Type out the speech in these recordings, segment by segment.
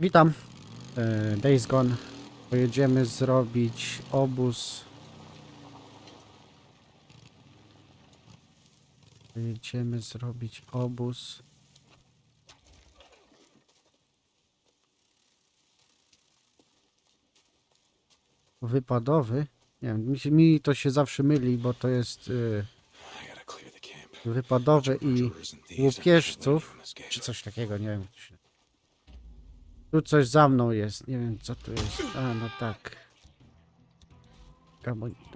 Witam. E, Days Gone. Pojedziemy zrobić obóz. Pojedziemy zrobić obóz. Wypadowy. Nie wiem, mi, mi to się zawsze myli, bo to jest y, wypadowy i łupieżców, czy coś takiego, nie wiem. się- Tu coś za mną jest, nie wiem co tu jest. A, no tak.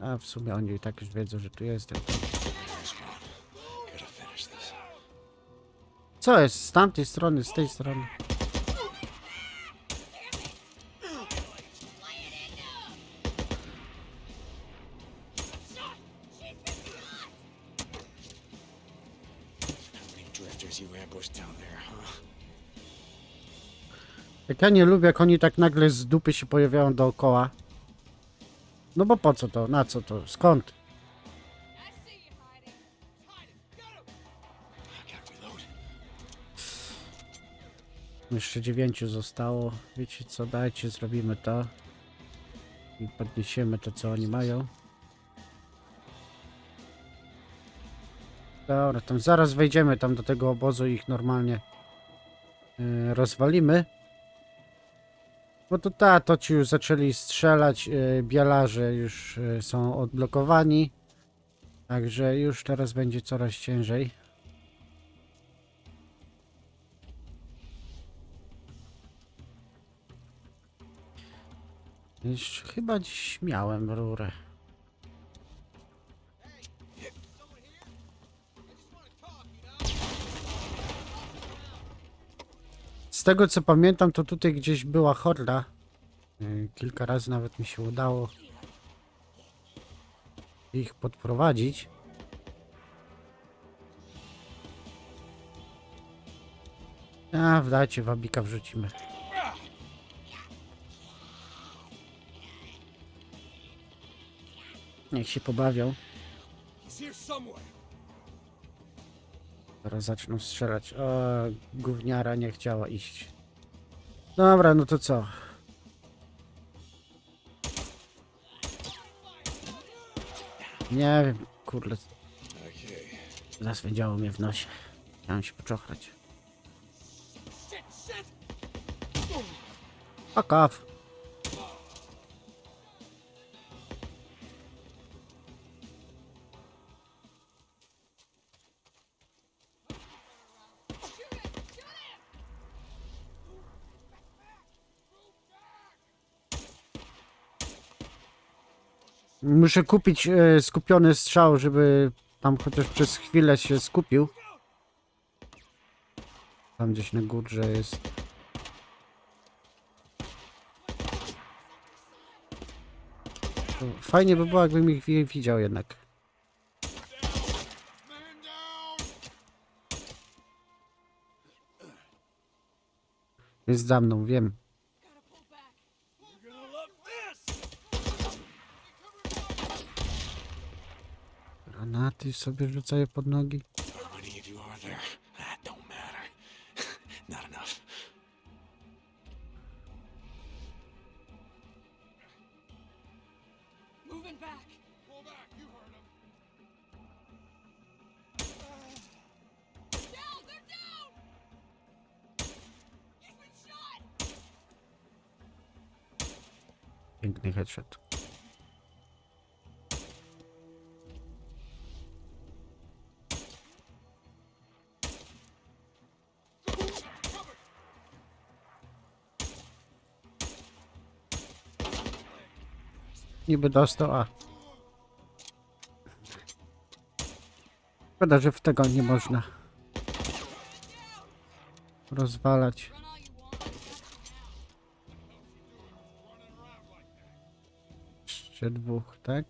A, w sumie oni i tak już wiedzą, że tu jestem. Co jest? Z tamtej strony, z tej strony. Jak ja nie lubię, jak oni tak nagle z dupy się pojawiają dookoła. No bo po co to? Na co to? Skąd? Jeszcze dziewięciu zostało. Wiecie co? Dajcie, zrobimy to. I podniesiemy to, co oni mają. Dobra, tam zaraz wejdziemy tam do tego obozu i ich normalnie yy, rozwalimy. Bo to ta, to ci już zaczęli strzelać, yy, bielarze już yy, są odblokowani. Także już teraz będzie coraz ciężej. Już chyba dziś miałem rurę. Z tego co pamiętam, to tutaj gdzieś była horda. Yy, Kilka razy nawet mi się udało ich podprowadzić. A, wdajcie, wabika wrzucimy. Niech się pobawią. Teraz zaczną strzelać. O, gówniara nie chciała iść. Dobra, no to co? Nie wiem, kurde, zaswędziało mnie w nosie. Chciałem się poczochrać. Fuck off. Muszę kupić e, skupiony strzał, żeby tam chociaż przez chwilę się skupił. Tam gdzieś na górze jest. Fajnie by było, jakbym ich wi- widział jednak. Jest za mną, wiem. Granaty sobie rzucają pod nogi. How many Niby dostał, a... Szkoda, że w tego nie można rozwalać. Jeszcze dwóch, tak?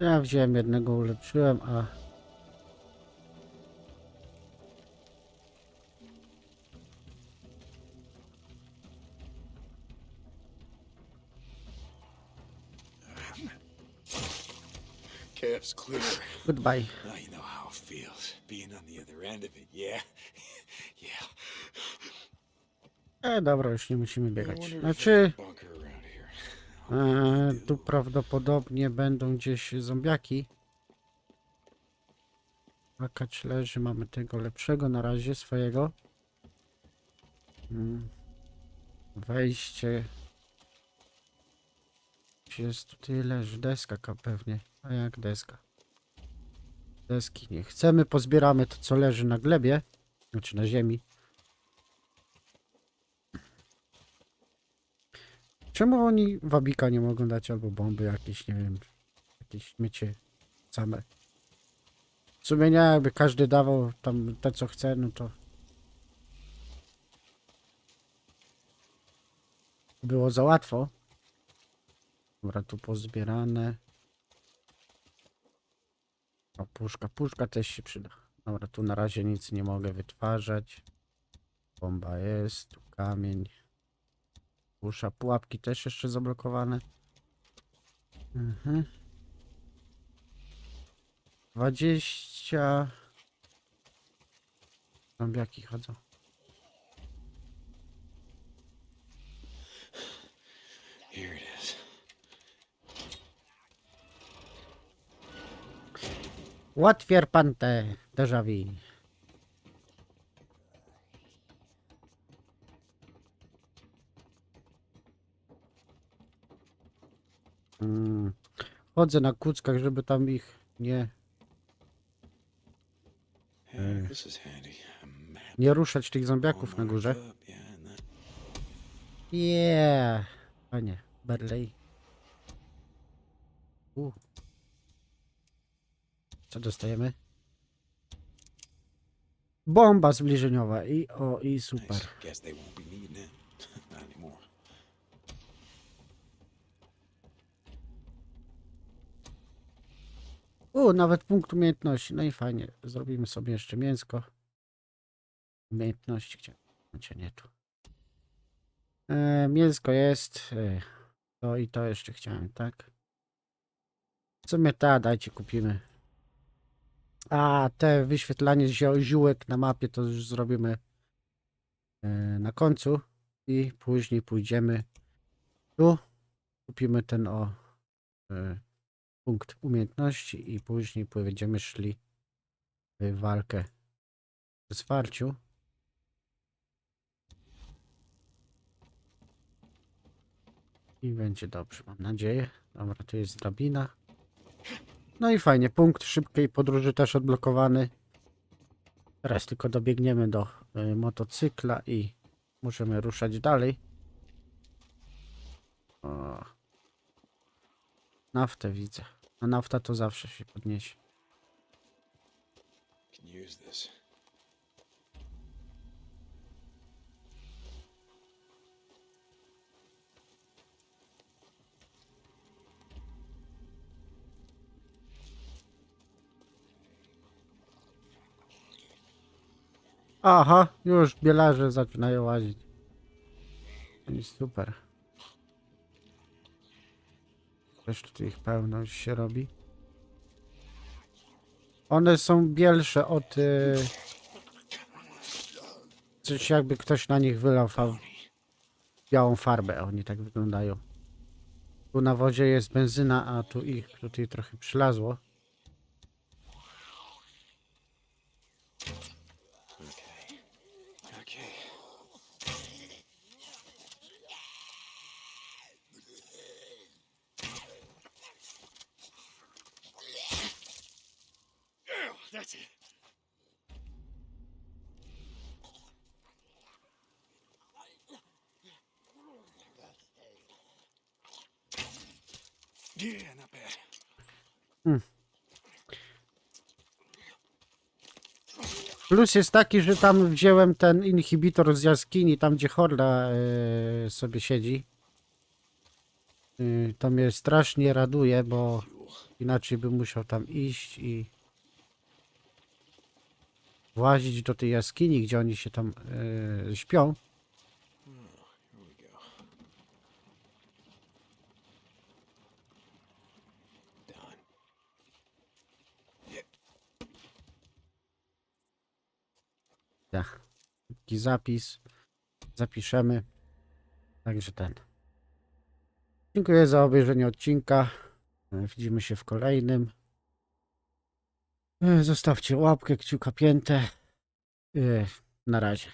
Ja wziąłem jednego, ulepszyłem, a... Camp's clear. Goodbye. Now you know how it feels being on the other end of it, yeah? yeah. E, dobra, już nie musimy biegać. if Znaczy, there's a bunker around here. E, tu prawdopodobnie będą gdzieś zombiaki. Akacz leży, mamy tego lepszego na razie, swojego. Mm. Wejście. Jest tutaj leży deska ka- pewnie. A jak deska? Deski nie chcemy, pozbieramy to co leży na glebie. Znaczy na ziemi. Czemu oni wabika nie mogą dać albo bomby jakieś, nie wiem, jakieś śmiecie same. W sumie nie, jakby każdy dawał tam te co chce, no to było za łatwo. Dobra, tu pozbierane. O, puszka, puszka też się przyda. Dobra, tu na razie nic nie mogę wytwarzać. Bomba jest, tu kamień. Usza, pułapki też jeszcze zablokowane. Mhm. 20. Zombiaki chodzą. Here it is. Łatwier pan te déjà vu. Chodzę na kuckach, żeby tam ich nie, nie ruszać tych zombiaków na górze. Yeah. Panie, Berlej. U. Co dostajemy? Bomba zbliżeniowa i o i super. Nice. Guess they won't be needing it. Not anymore. U, nawet punkt umiejętności. No i fajnie. Zrobimy sobie jeszcze mięsko. Umiejętności gdzie? Znaczy nie tu. E, mięsko jest. E, to i to jeszcze chciałem, tak? W sumie ta, dajcie kupimy. A, te wyświetlanie zio- ziółek na mapie to już zrobimy e, na końcu. I później pójdziemy tu. Kupimy ten o e, punkt umiejętności i później będziemy szli w walkę w zwarciu. I będzie dobrze, mam nadzieję. Dobra, tu jest drabina. No i fajnie, punkt szybkiej podróży też odblokowany. Teraz tylko dobiegniemy do y, motocykla i możemy ruszać dalej. O. Naftę widzę. A nafta to zawsze się podniesie. Can use this. Aha, już bielarze zaczynają łazić. Super. Też tutaj ich pełno się robi. One są bielsze od... Y... Coś jakby ktoś na nich wylał białą farbę. Oni tak wyglądają. Tu na wozie jest benzyna, a tu ich tutaj trochę przylazło. Okay. Okay. Yeah, that's it. Yeah, not bad. Plus jest taki, że tam wziąłem ten inhibitor z jaskini, tam gdzie Horda e, sobie siedzi. Y, to mnie strasznie raduje, bo. Inaczej bym musiał tam iść i włazić do tej jaskini, gdzie oni się tam e, śpią. Here we go. Done. Tak. Taki zapis. Zapiszemy. Także ten. Dziękuję za obejrzenie odcinka. E, Widzimy się w kolejnym. E, Zostawcie łapkę, kciuka piętę. E, Na razie.